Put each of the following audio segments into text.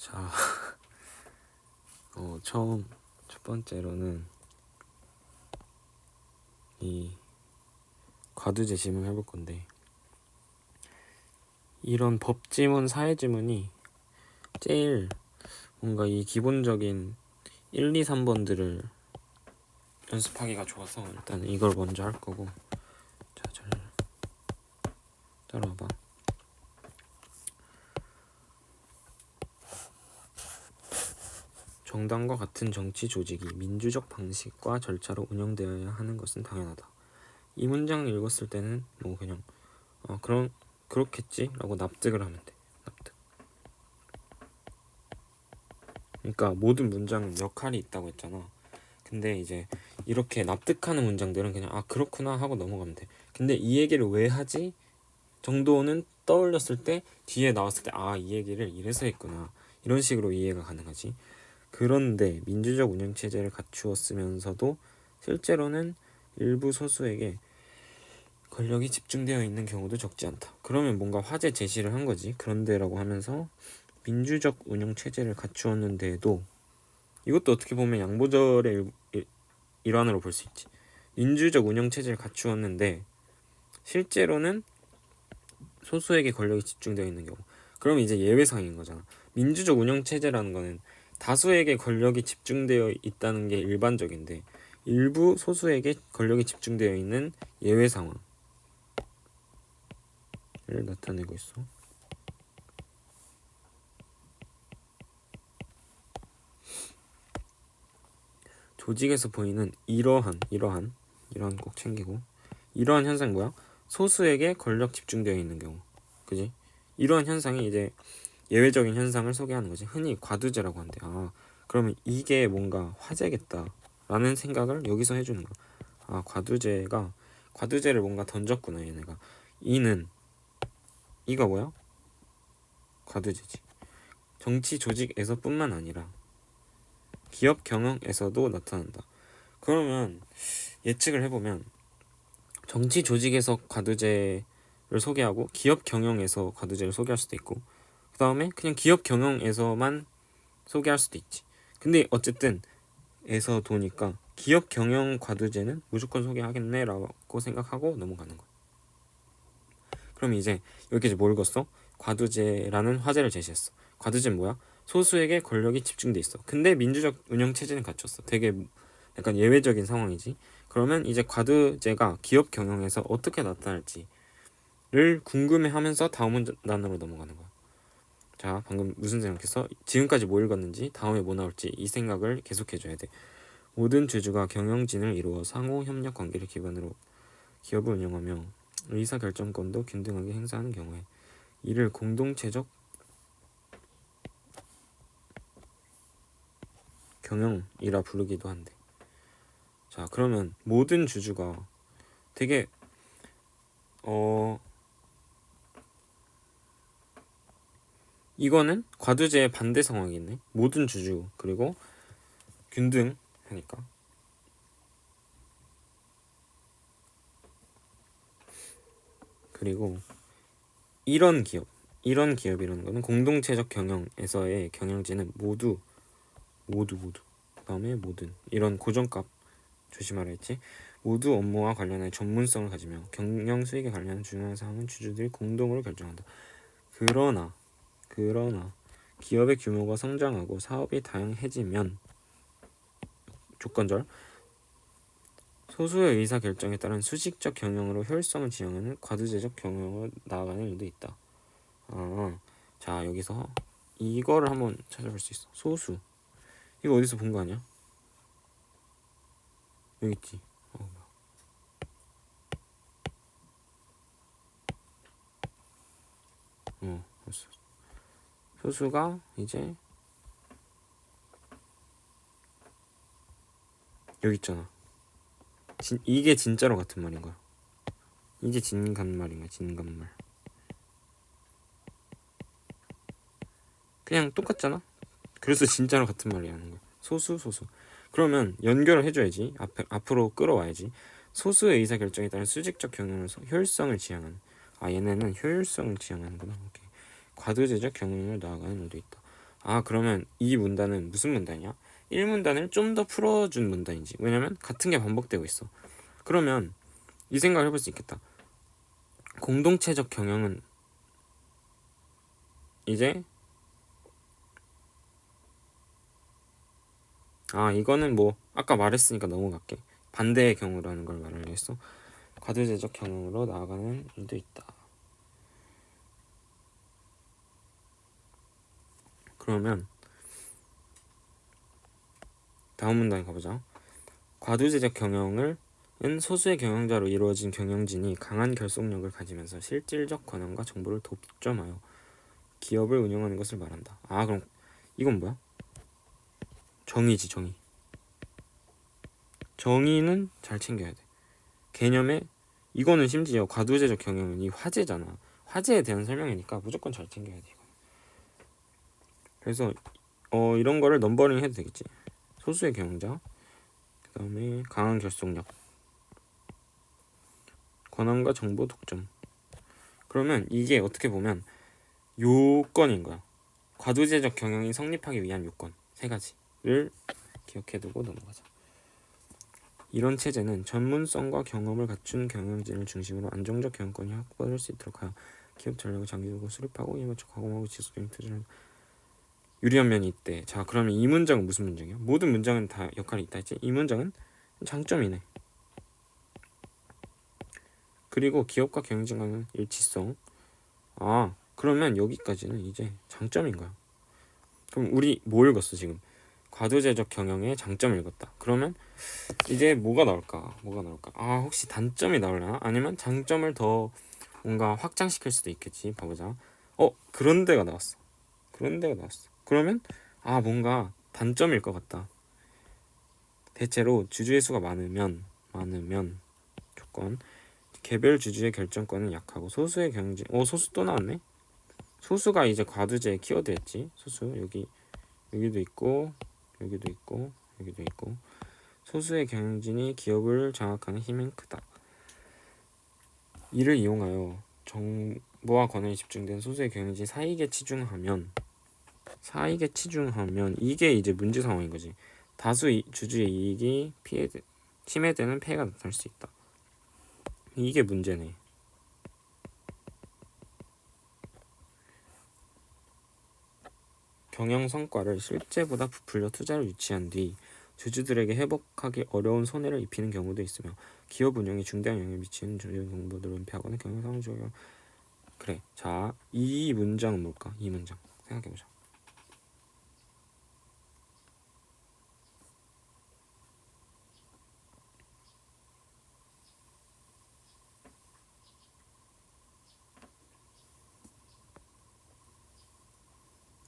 자, 어, 처음 첫 번째로는 이 과두제 지문 해볼 건데 이런 법지문, 사회지문이 제일 뭔가 이 기본적인 1, 2, 3번들을 연습하기가 좋아서 일단 이걸 먼저 할 거고 자, 잘 따라와봐. 정당과 같은 정치 조직이 민주적 방식과 절차로 운영되어야 하는 것은 당연하다. 이 문장을 읽었을 때는 뭐 그냥 어 그런 그렇겠지라고 납득을 하면 돼. 납득. 그러니까 모든 문장은 역할이 있다고 했잖아. 근데 이제 이렇게 납득하는 문장들은 그냥 아 그렇구나 하고 넘어가면 돼. 근데 이 얘기를 왜 하지? 정도는 떠올렸을 때 뒤에 나왔을 때 아 이 얘기를 이래서 했구나 이런 식으로 이해가 가능하지. 그런데 민주적 운영 체제를 갖추었으면서도 실제로는 일부 소수에게 권력이 집중되어 있는 경우도 적지 않다. 그러면 뭔가 화제 제시를 한 거지. 그런데라고 하면서 민주적 운영 체제를 갖추었는데도 이것도 어떻게 보면 양보절의 일, 일, 일환으로 볼 수 있지. 민주적 운영 체제를 갖추었는데 실제로는 소수에게 권력이 집중되어 있는 경우. 그러면 이제 예외상인 거잖아. 민주적 운영 체제라는 거는 다수에게 권력이 집중되어 있다는 게 일반적인데 일부 소수에게 권력이 집중되어 있는 예외 상황을 나타내고 있어. 조직에서 보이는 이러한 이러한 이러한 꼭 챙기고 이러한 현상 뭐야? 소수에게 권력 집중되어 있는 경우, 그지? 이러한 현상이 이제 예외적인 현상을 소개하는 거지. 흔히 과두제라고 한대. 아, 그러면 이게 뭔가 화제겠다라는 생각을 여기서 해주는 거야. 아, 과두제가 과두제를 뭔가 던졌구나 얘네가. 이는 이가 뭐야? 과두제지. 정치 조직에서뿐만 아니라 기업 경영에서도 나타난다. 그러면 예측을 해보면 정치 조직에서 과두제를 소개하고 기업 경영에서 과두제를 소개할 수도 있고 그 다음에 그냥 기업 경영에서만 소개할 수도 있지. 근데 어쨌든 에서 도니까 기업 경영 과두제는 무조건 소개하겠네라고 생각하고 넘어가는 거야. 그럼 이제 여기까지 뭘 읽었어? 과두제라는 화제를 제시했어. 과두제는 뭐야? 소수에게 권력이 집중돼 있어. 근데 민주적 운영 체제는 갖췄어. 되게 약간 예외적인 상황이지. 그러면 이제 과두제가 기업 경영에서 어떻게 나타날지를 궁금해하면서 다음 문단으로 넘어가는 거야. 자, 방금 무슨 생각했어? 지금까지 뭐 읽었는지, 다음에 뭐 나올지 이 생각을 계속해줘야 돼. 모든 주주가 경영진을 이루어 상호 협력 관계를 기반으로 기업을 운영하며 의사 결정권도 균등하게 행사하는 경우에 이를 공동체적 경영이라 부르기도 한대. 자, 그러면 모든 주주가 되게 어 이거는 과두제의 반대 상황이네. 모든 주주 그리고 균등 하니까. 그리고 이런 기업, 이런 기업이라는 거는 공동체적 경영에서의 경영진은 모두 모두 모두 그다음에 모든 이런 고정값 조심하라 했지. 모두 업무와 관련해 전문성을 가지며 경영 수익에 관련한 중요한 사항은 주주들이 공동으로 결정한다. 그러나 그러나 기업의 규모가 성장하고 사업이 다양해지면 조건절 소수의 의사 결정에 따른 수직적 경영으로 효율성을 지향하는 과두제적 경영으로 나아가는 일도 있다. 아, 자 여기서 이거를 한번 찾아볼 수 있어. 소수 이거 어디서 본 거 아니야? 여기 있지. 어, 어. 소수가 이제 여기 있잖아. 진, 이게 진짜로 같은 말인 거야. 이게 진간말인 거야. 진간말. 그냥 똑같잖아. 그래서 진짜로 같은 말이라는 거야. 소수 소수. 그러면 연결을 해줘야지. 앞, 앞으로 끌어와야지. 소수의 의사 결정에 따른 수직적 경영을 효율성을 지향하는. 아 얘네는 효율성을 지향하는구나. 오케이. 과도제적 경영을 나아가는 일도 있다. 아 그러면 이 문단은 무슨 문단이야? 1문단을 좀 더 풀어준 문단이지. 왜냐면 같은 게 반복되고 있어. 그러면 이 생각을 해볼 수 있겠다. 공동체적 경영은 이제 아 이거는 뭐 아까 말했으니까 넘어갈게. 반대의 경우라는 걸 말하려 했어. 과도제적 경영으로 나아가는 일도 있다 그러면 다음 문단에 가보자 과도제적 경영을 은 소수의 경영자로 이루어진 경영진이 강한 결속력을 가지면서 실질적 권한과 정보를 독점하여 기업을 운영하는 것을 말한다. 아 그럼 이건 뭐야? 정의지 정의. 정의는 잘 챙겨야 돼. 개념에 이거는 심지어 과도제적 경영은 이 화제잖아. 화제에 대한 설명이니까 무조건 잘 챙겨야 돼. 그래서 어 이런 거를 넘버링 해도 되겠지. 소수의 경영자. 그 다음에 강한 결속력. 권한과 정보 독점. 그러면 이게 어떻게 보면 요건인 거야. 과도제적 경영이 성립하기 위한 요건 세 가지를 기억해두고 넘어가자. 이런 체제는 전문성과 경험을 갖춘 경영진을 중심으로 안정적 경영권이 확보될 수 있도록 하여 기업 전략을 장기적으로 수립하고 이에 맞춰 과감하고 지속적인 투자를 유리한 면이 있대. 자, 그러면 이 문장은 무슨 문장이야? 모든 문장은 다 역할이 있다 했지. 이 문장은 장점이네. 그리고 기업과 경쟁 간의 일치성. 아, 그러면 여기까지는 이제 장점인 거야. 그럼 우리 뭐 읽었어 지금? 과도제적 경영의 장점을 읽었다. 그러면 이제 뭐가 나올까? 뭐가 나올까? 아, 혹시 단점이 나올려나? 아니면 장점을 더 뭔가 확장시킬 수도 있겠지. 봐보자. 어, 그런 데가 나왔어. 그런 데가 나왔어. 그러면 아, 뭔가 단점일 것 같다. 대체로 주주의 수가 많으면 많으면 조건. 개별 주주의 결정권은 약하고 소수의 경쟁 어 소수 또 나왔네. 소수가 이제 과두제의 키워드였지. 소수 여기 여기도 있고 여기도 있고 여기도 있고. 소수의 경영진이 기업을 장악하는 힘은 크다. 이를 이용하여 정보와 권한이 집중된 소수의 경영진이 사익에 치중하면 사익에 치중하면 이게 이제 문제 상황인 거지. 다수 이- 주주의 이익이 피해 침해되는 폐해가 나타날 수 있다. 이게 문제네. 경영 성과를 실제보다 부풀려 투자를 유치한 뒤 주주들에게 회복하기 어려운 손해를 입히는 경우도 있으며 기업 운영에 중대한 영향을 미치는 주요 정보들을 은폐하거나 경영 상황 적용 그래. 자 이 문장은 뭘까? 이 문장 생각해보자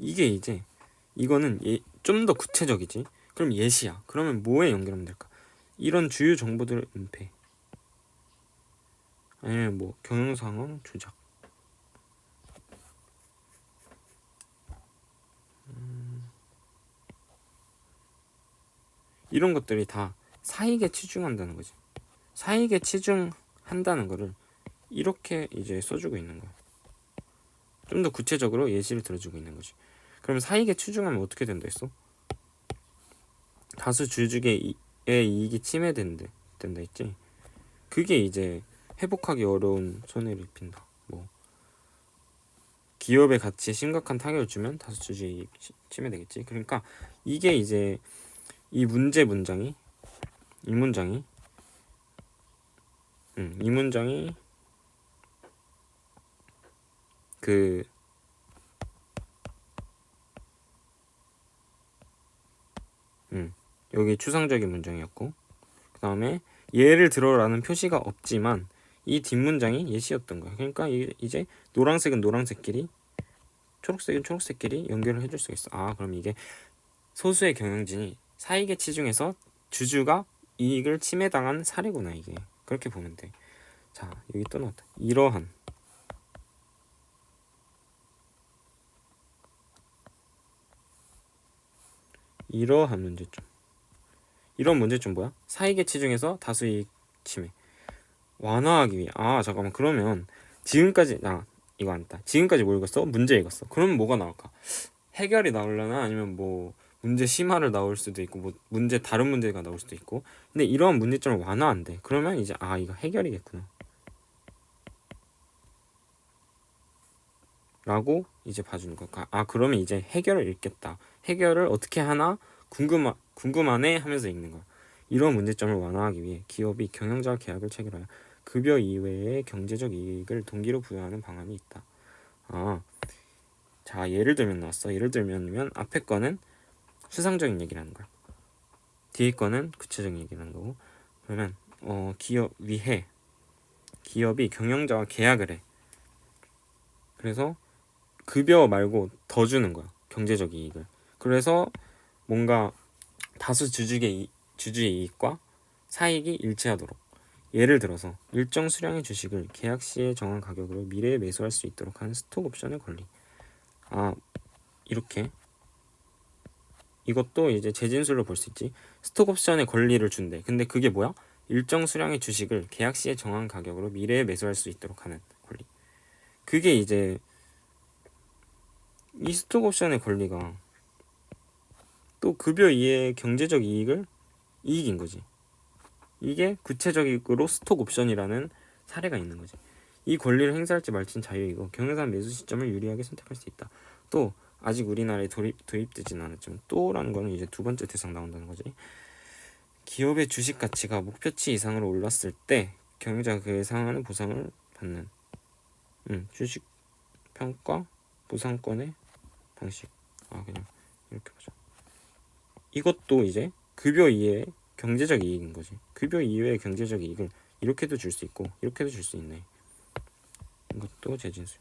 이게 이제 이거는 예, 좀더 구체적이지. 그럼 예시야. 그러면 뭐에 연결하면 될까? 이런 주요 정보들을 은폐. 아니면 뭐 경영 상황 조작. 음, 이런 것들이 다 사익에 치중한다는 거지. 사익에 치중한다는 거를 이렇게 이제 써주고 있는 거야. 좀 더 구체적으로 예시를 들어주고 있는 거지. 그럼 사익에 치중하면 어떻게 된다 했어? 다수 주주의 이익이 침해된다 된다 했지. 그게 이제 회복하기 어려운 손해를 입힌다. 뭐 기업의 가치에 심각한 타격을 주면 다수 주주의 이익이 치- 침해되겠지. 그러니까 이게 이제 이 문제 문장이 이 문장이 음, 이 문장이 그 음, 여기 추상적인 문장이었고 그 다음에 예를 들어라는 표시가 없지만 이 뒷문장이 예시였던 거야. 그러니까 이, 이제 노란색은 노란색끼리 초록색은 초록색끼리 연결을 해줄 수가 있어. 아 그럼 이게 소수의 경영진이 사익에 치중해서 주주가 이익을 침해당한 사례구나 이게 그렇게 보면 돼. 자 여기 또 나왔다. 이러한 이러한 문제점. 이런 문제점 뭐야? 사익에 치중해서 다수 이익 침해. 완화하기 위해. 아 잠깐만 그러면 지금까지 아 이거 안다. 지금까지 뭐 읽었어? 문제 읽었어. 그러면 뭐가 나올까? 해결이 나오려나 아니면 뭐 문제 심화를 나올 수도 있고 뭐 문제 다른 문제가 나올 수도 있고 근데 이러한 문제점을 완화한대 그러면 이제 아 이거 해결이겠구나 라고 이제 봐주는 거야 아 그러면 이제 해결을 읽겠다 해결을 어떻게 하나 궁금하, 궁금하네 하면서 읽는 거야 이런 문제점을 완화하기 위해 기업이 경영자와 계약을 체결하여 급여 이외의 경제적 이익을 동기로 부여하는 방안이 있다 아, 자 예를 들면 나왔어 예를 들면 앞에 거는 수상적인 얘기라는 거야. 뒤에 거는 구체적인 얘기라는 거고. 그러면 어, 기업 위해 기업이 경영자와 계약을 해. 그래서 급여 말고 더 주는 거야. 경제적 이익을. 그래서 뭔가 다수 주주의 주주의 이익과 사익이 일치하도록 예를 들어서 일정 수량의 주식을 계약 시에 정한 가격으로 미래에 매수할 수 있도록 하는 스톡 옵션의 권리. 아 이렇게 이것도 이제 재진술로 볼 수 있지. 스톡 옵션의 권리를 준대. 근데 그게 뭐야? 일정 수량의 주식을 계약 시에 정한 가격으로 미래에 매수할 수 있도록 하는 권리. 그게 이제 이 스톡 옵션의 권리가 또 급여 이외의 경제적 이익을 이익인 거지. 이게 구체적으로 스톡 옵션이라는 사례가 있는 거지. 이 권리를 행사할지 말지는 자유이고 경영사 매수 시점을 유리하게 선택할 수 있다. 또 아직 우리나라에 도입, 도입되진 않았지만 또라는 거는 이제 두 번째 대상 나온다는 거지. 기업의 주식 가치가 목표치 이상으로 올랐을 때 경영자가 그에 상하는 보상을 받는 음, 주식 평가 보상권의 방식. 아 그냥 이렇게 보자. 이것도 이제 급여 이외의 경제적 이익인 거지. 급여 이외의 경제적 이익을 이렇게도 줄 수 있고 이렇게도 줄 수 있네. 이것도 재진수.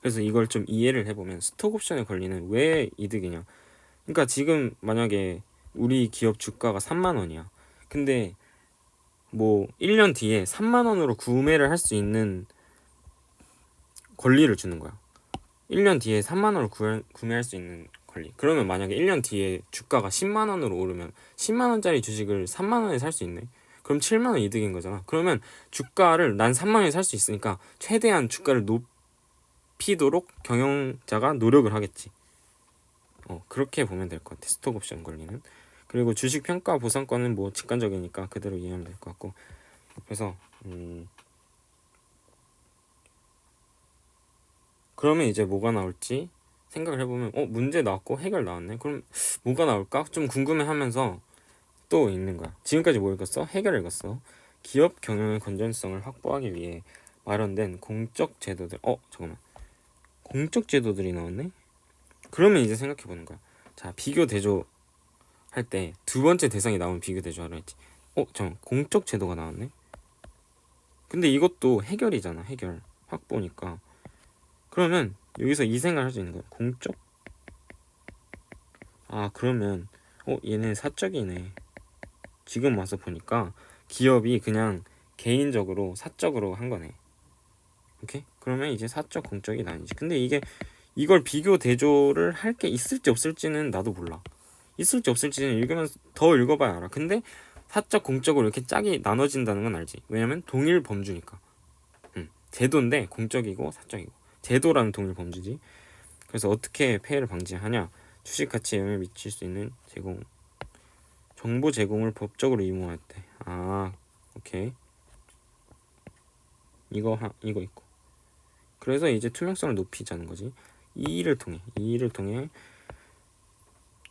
그래서 이걸 좀 이해를 해보면 스톡 옵션의 권리는 왜 이득이냐? 그러니까 지금 만약에 우리 기업 주가가 3만 원이야. 근데 뭐 1년 뒤에 3만 원으로 구매를 할 수 있는 권리를 주는 거야. 1년 뒤에 3만 원으로 구, 구매할 수 있는 권리. 그러면 만약에 1년 뒤에 주가가 10만 원으로 오르면 10만 원짜리 주식을 3만 원에 살 수 있네. 그럼 7만 원 이득인 거잖아. 그러면 주가를 난 3만 원에 살 수 있으니까 최대한 주가를 높이도록 경영자가 노력을 하겠지. 어, 그렇게 보면 될 것 같아. 스톡 옵션 권리는. 그리고 주식 평가 보상권은 뭐 직관적이니까 그대로 이해하면 될 것 같고. 그래서 음 그러면 이제 뭐가 나올지 생각을 해보면 어 문제 나왔고 해결 나왔네. 그럼 뭐가 나올까? 좀 궁금해하면서 또 읽는 거야. 지금까지 뭐 읽었어? 해결 읽었어. 기업 경영의 건전성을 확보하기 위해 마련된 공적 제도들. 어 잠깐만. 공적 제도들이 나왔네. 그러면 이제 생각해 보는 거야. 자 비교 대조 할 때 두 번째 대상이 나오면 비교 대조하라 했지. 어 잠깐 공적 제도가 나왔네. 근데 이것도 해결이잖아. 해결 확보니까. 그러면 여기서 이 생각을 할 수 있는 거야. 공적? 아 그러면 어 얘네 사적이네. 지금 와서 보니까 기업이 그냥 개인적으로 사적으로 한 거네. 오케이? 그러면 이제 사적 공적이 나뉘지. 근데 이게 이걸 비교 대조를 할 게 있을지 없을지는 나도 몰라. 있을지 없을지는 읽으면 더 읽어봐야 알아. 근데 사적 공적으로 이렇게 짝이 나눠진다는 건 알지. 왜냐면 동일 범주니까. 음, 제도인데 공적이고 사적이고. 제도라는 동일 범주지. 그래서 어떻게 폐해를 방지하냐? 주식 가치에 영향을 미칠 수 있는 제공 정보 제공을 법적으로 의무화할 때. 아, 오케이. 이거 하, 이거 있고. 그래서 이제 투명성을 높이자는 거지. 이 일을 통해 이 일을 통해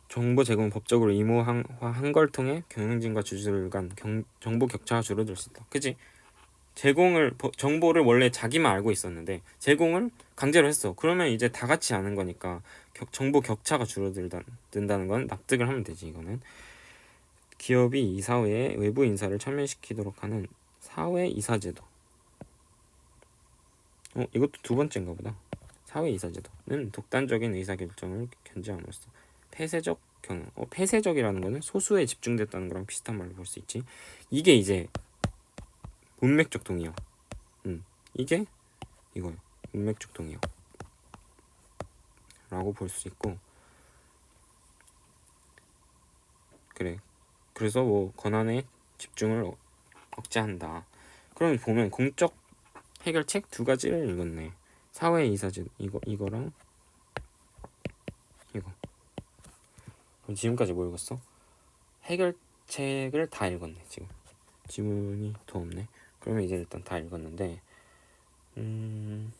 정보 제공 법적으로 의무화한 걸 통해 경영진과 주주들 간 경, 정보 격차가 줄어들 수 있다. 그지? 제공을 정보를 원래 자기만 알고 있었는데 제공을 강제로 했어. 그러면 이제 다 같이 아는 거니까 격, 정보 격차가 줄어든다는 건 납득을 하면 되지 이거는. 기업이 이사 회에 외부 인사를 참여시키도록 하는 사회 이사 제도. 어, 이것도 두 번째인가 보다. 사회 이사 제도는 독단적인 의사 결정을 견제함으로써 폐쇄적 경영. 어, 폐쇄적이라는 거는 소수에 집중됐다는 거랑 비슷한 말로 볼 수 있지. 이게 이제 문맥적 동의어. 음, 이게 이거요. 문맥적 동의어. 라고 볼 수 있고 그래 그래서 뭐 권한의 집중을 어- 억제한다 그럼 보면 공적 해결책 두 가지를 읽었네 사회 이사제 이거 이거랑 이거. 지금까지 뭐 읽었어? 해결책을 다 읽었네 지금. 지문이 더 없네. 그러면 이제 일단 다 읽었는데 음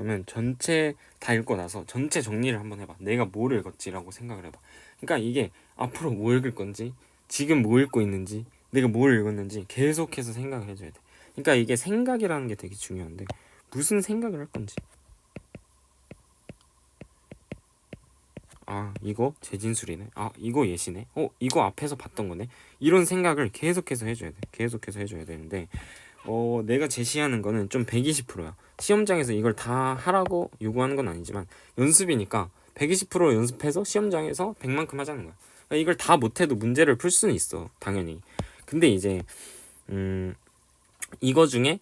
그러면 전체 다 읽고 나서 전체 정리를 한번 해봐. 내가 뭘 읽었지라고 생각을 해봐. 그러니까 이게 앞으로 뭐 읽을 건지, 지금 뭐 읽고 있는지, 내가 뭘 읽었는지 계속해서 생각을 해줘야 돼. 그러니까 이게 생각이라는 게 되게 중요한데 무슨 생각을 할 건지. 아 이거 재진술이네. 아 이거 예시네. 어 이거 앞에서 봤던 거네. 이런 생각을 계속해서 해줘야 돼. 계속해서 해줘야 되는데 어 내가 제시하는 거는 좀 120%야. 시험장에서 이걸 다 하라고 요구하는 건 아니지만 연습이니까 120% 연습해서 시험장에서 100만큼 하자는 거야. 그러니까 이걸 다 못해도 문제를 풀 수는 있어, 당연히. 근데 이제 음 이거 중에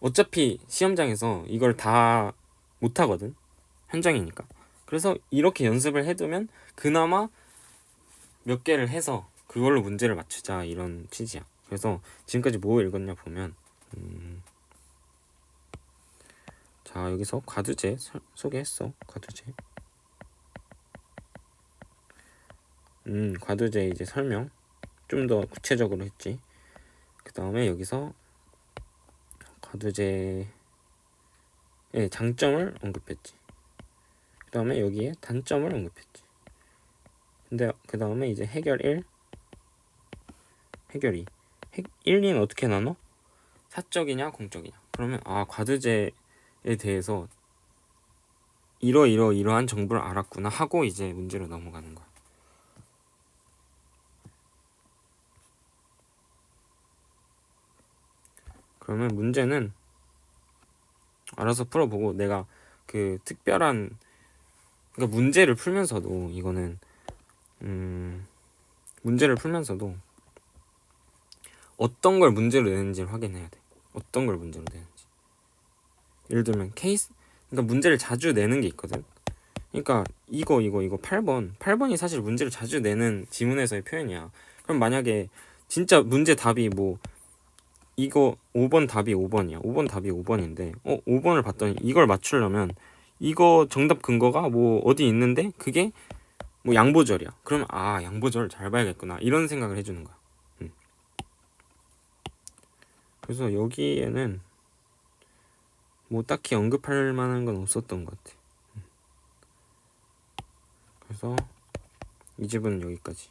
어차피 시험장에서 이걸 다 못하거든, 현장이니까. 그래서 이렇게 연습을 해두면 그나마 몇 개를 해서 그걸로 문제를 맞추자 이런 취지야. 그래서 지금까지 뭐 읽었냐 보면 음, 자 여기서 과두제 서- 소개했어 과두제. 음 과두제 이제 설명 좀 더 구체적으로 했지. 그 다음에 여기서 과두제의 장점을 언급했지. 그 다음에 여기에 단점을 언급했지. 근데 그 다음에 이제 해결 1 해결 2 해, 1, 2는 어떻게 나눠? 사적이냐 공적이냐 그러면 아 과두제에 대해서 이러 이러 이러한 정보를 알았구나 하고 이제 문제로 넘어가는 거야. 그러면 문제는 알아서 풀어보고 내가 그 특별한 그러니까 문제를 풀면서도 이거는 음 문제를 풀면서도 어떤 걸 문제로 내는지를 확인해야 돼. 어떤 걸 문제로 내는지. 예를 들면 케이스 그러니까 문제를 자주 내는 게 있거든. 그러니까 이거 이거 이거 8번 8번이 사실 문제를 자주 내는 지문에서의 표현이야. 그럼 만약에 진짜 문제 답이 뭐 이거 5번 답이 5번이야. 5번 답이 5번인데 어 5번을 봤더니 이걸 맞추려면 이거 정답 근거가 뭐 어디 있는데 그게 뭐 양보절이야. 그러면 아 양보절 잘 봐야겠구나 이런 생각을 해주는 거야. 음. 그래서 여기에는 뭐 딱히 언급할 만한 건 없었던 것 같아. 음. 그래서 이 집은 여기까지.